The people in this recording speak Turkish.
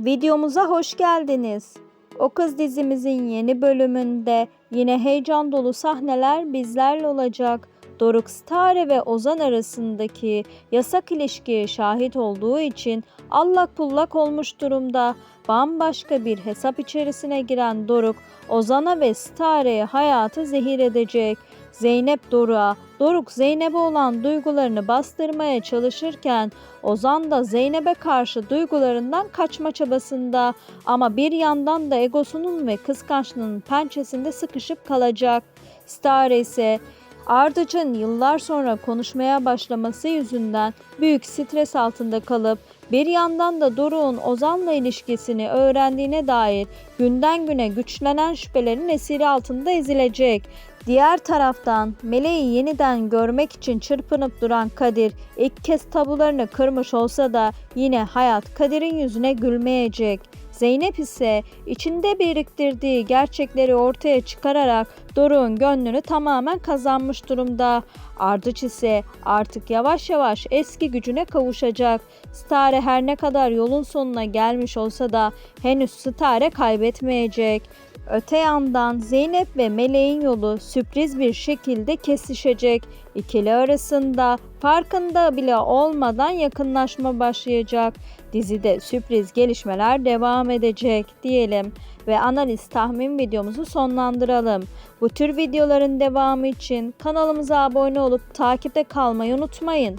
Videomuza hoş geldiniz. O Kız dizimizin yeni bölümünde yine heyecan dolu sahneler bizlerle olacak. Doruk Stare ve Ozan arasındaki yasak ilişkiye şahit olduğu için allak bullak olmuş durumda. Bambaşka bir hesap içerisine giren Doruk, Ozan'a ve Stare'ye hayatı zehir edecek. Zeynep Doruk'a, Doruk Zeynep'e olan duygularını bastırmaya çalışırken Ozan da Zeynep'e karşı duygularından kaçma çabasında ama bir yandan da egosunun ve kıskançlığının pençesinde sıkışıp kalacak. Stare ise Ardıç'ın yıllar sonra konuşmaya başlaması yüzünden büyük stres altında kalıp bir yandan da Doruk'un Ozan'la ilişkisini öğrendiğine dair günden güne güçlenen şüphelerin esiri altında ezilecek. Diğer taraftan Meleği yeniden görmek için çırpınıp duran Kadir ilk kez tabularını kırmış olsa da yine hayat Kadir'in yüzüne gülmeyecek. Zeynep ise içinde biriktirdiği gerçekleri ortaya çıkararak Doruk'un gönlünü tamamen kazanmış durumda. Ardıç ise artık yavaş yavaş eski gücüne kavuşacak. Stare her ne kadar yolun sonuna gelmiş olsa da henüz Stare kaybetmeyecek. Öte yandan Zeynep ve Meleğin yolu sürpriz bir şekilde kesişecek. İkili arasında farkında bile olmadan yakınlaşma başlayacak. Dizide sürpriz gelişmeler devam edecek diyelim ve analiz tahmin videomuzu sonlandıralım. Bu tür videoların devamı için kanalımıza abone olup takipte kalmayı unutmayın.